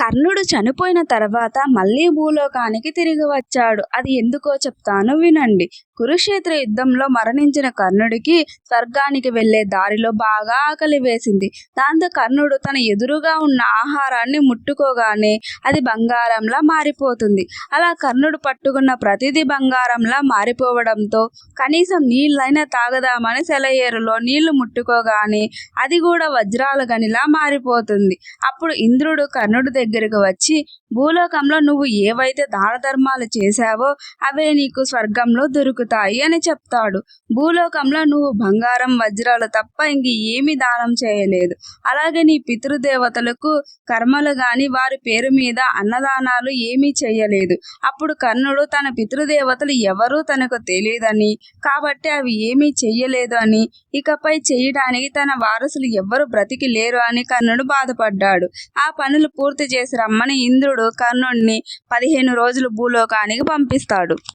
కర్ణుడు చనిపోయిన తర్వాత మళ్ళీ భూలోకానికి తిరిగి వచ్చాడు. అది ఎందుకో చెప్తాను వినండి. కురుక్షేత్ర యుద్ధంలో మరణించిన కర్ణుడికి స్వర్గానికి వెళ్ళే దారిలో బాగా ఆకలి వేసింది. దాంతో కర్ణుడు తన ఎదురుగా ఉన్న ఆహారాన్ని ముట్టుకోగానే అది బంగారంలా మారిపోతుంది. అలా కర్ణుడు పట్టుకున్న ప్రతిదీ బంగారంలా మారిపోవడంతో కనీసం నీళ్ళైనా తాగదామని సెలయేరులో నీళ్ళు ముట్టుకోగానే అది కూడా వజ్రాల గనిలా మారిపోతుంది. అప్పుడు ఇంద్రుడు కర్ణుడి దగ్గరకు వచ్చి భూలోకంలో నువ్వు ఏవైతే దాన ధర్మాలు చేశావో అవే నీకు స్వర్గంలో దొరుకుతాయి అని చెప్తాడు. భూలోకంలో నువ్వు బంగారం వజ్రాలు తప్ప ఇంక ఏమి దానం చేయలేదు. అలాగే నీ పితృదేవతలకు కర్మలు గాని వారి పేరు మీద అన్నదానాలు ఏమీ చేయలేదు. అప్పుడు కర్ణుడు తన పితృదేవతలు ఎవరూ తనకు తెలియదని కాబట్టి అవి ఏమీ చెయ్యలేదు అని ఇకపై చేయడానికి తన వారసులు ఎవ్వరు బ్రతికి లేరు అని కర్ణుడు బాధపడ్డాడు. ఆ పనులు పూర్తి చేసి రమ్మని ఇంద్రుడు కర్ణుడిని పదిహేను రోజులు భూలోకానికి పంపిస్తాడు.